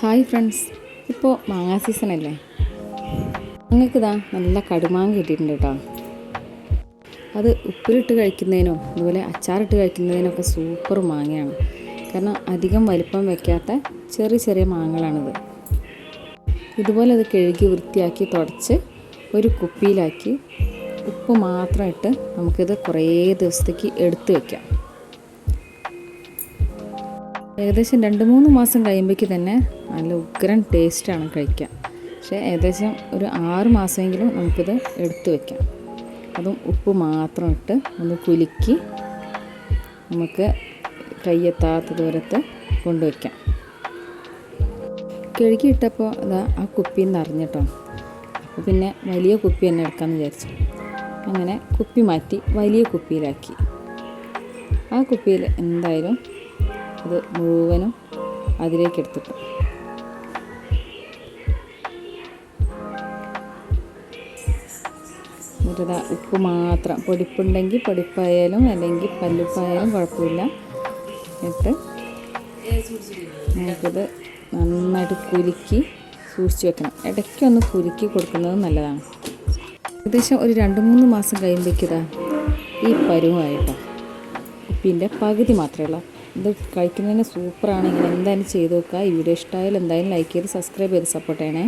Hi friends. ഇപ്പോൾ മാങ്ങ season അല്ലേ? ഞങ്ങൾക്കിതാ നല്ല കടുമാങ്ങ കിട്ടിയിട്ടുണ്ട് കേട്ടോ. അത് ഉപ്പിലിട്ട് കഴിക്കുന്നതിനോ അതുപോലെ അച്ചാറിട്ട് കഴിക്കുന്നതിനൊക്കെ സൂപ്പർ മാങ്ങയാണ്. കാരണം അധികം വലിപ്പം വെക്കാത്ത ചെറിയ ചെറിയ മാങ്ങകളാണിത്. ഇതുപോലെ അത് കഴുകി വൃത്തിയാക്കി തുടച്ച് ഒരു കുപ്പിയിലാക്കി ഉപ്പ് മാത്രം ഇട്ട് നമുക്കിത് കുറേ ദിവസത്തേക്ക് എടുത്തു വയ്ക്കാം ഏകദേശം രണ്ട് മൂന്ന് മാസം കഴിയുമ്പോഴേക്ക് തന്നെ നല്ല ഉഗ്രൻ ടേസ്റ്റാണ് കഴിക്കാം പക്ഷേ ഏകദേശം ഒരു ആറ് മാസമെങ്കിലും നമുക്കിത് എടുത്തു വയ്ക്കാം അതും ഉപ്പ് മാത്രം ഇട്ട് ഒന്ന് കുലുക്കി നമുക്ക് കയ്യെത്താത്ത ദൂരത്ത് കൊണ്ടുവയ്ക്കാം കഴുകിയിട്ടപ്പോൾ അതാ ആ കുപ്പി നിറഞ്ഞിട്ടോ അപ്പോൾ പിന്നെ വലിയ കുപ്പി തന്നെ എടുക്കാമെന്ന് വിചാരിച്ചു. അങ്ങനെ കുപ്പി മാറ്റി വലിയ കുപ്പിയിലാക്കി. ആ കുപ്പിയിൽ എന്തായാലും അത് മുഴുവനും അതിലേക്ക് എടുത്തിട്ടു എന്നിട്ടത് ഉപ്പ് മാത്രം. പൊടിപ്പുണ്ടെങ്കിൽ പൊടിപ്പായാലും അല്ലെങ്കിൽ പല്ലുപ്പായാലും കുഴപ്പമില്ല. എന്നിട്ട് നമുക്കിത് നന്നായിട്ട് കുലുക്കി സൂക്ഷിച്ച് വെക്കണം. ഇടയ്ക്കൊന്ന് കുലുക്കി കൊടുക്കുന്നത് നല്ലതാണ്. ഏകദേശം ഒരു രണ്ട് മൂന്ന് മാസം കഴിയുമ്പോഴേക്കിതാ ഈ പരുവായിട്ടോ. ഉപ്പിന്റെ പകുതി മാത്രമേ ഉള്ളൂ. ഇത് കഴിക്കുന്നതിന് സൂപ്പറാണ്. ഇങ്ങനെ എന്തായാലും ചെയ്ത് നോക്കുക. ഈ വീഡിയോ ഇഷ്ടമായാലും എന്തായാലും ലൈക്ക് ചെയ്ത് സബ്സ്ക്രൈബ് ചെയ്ത് സപ്പോർട്ട് ചെയ്യണേ.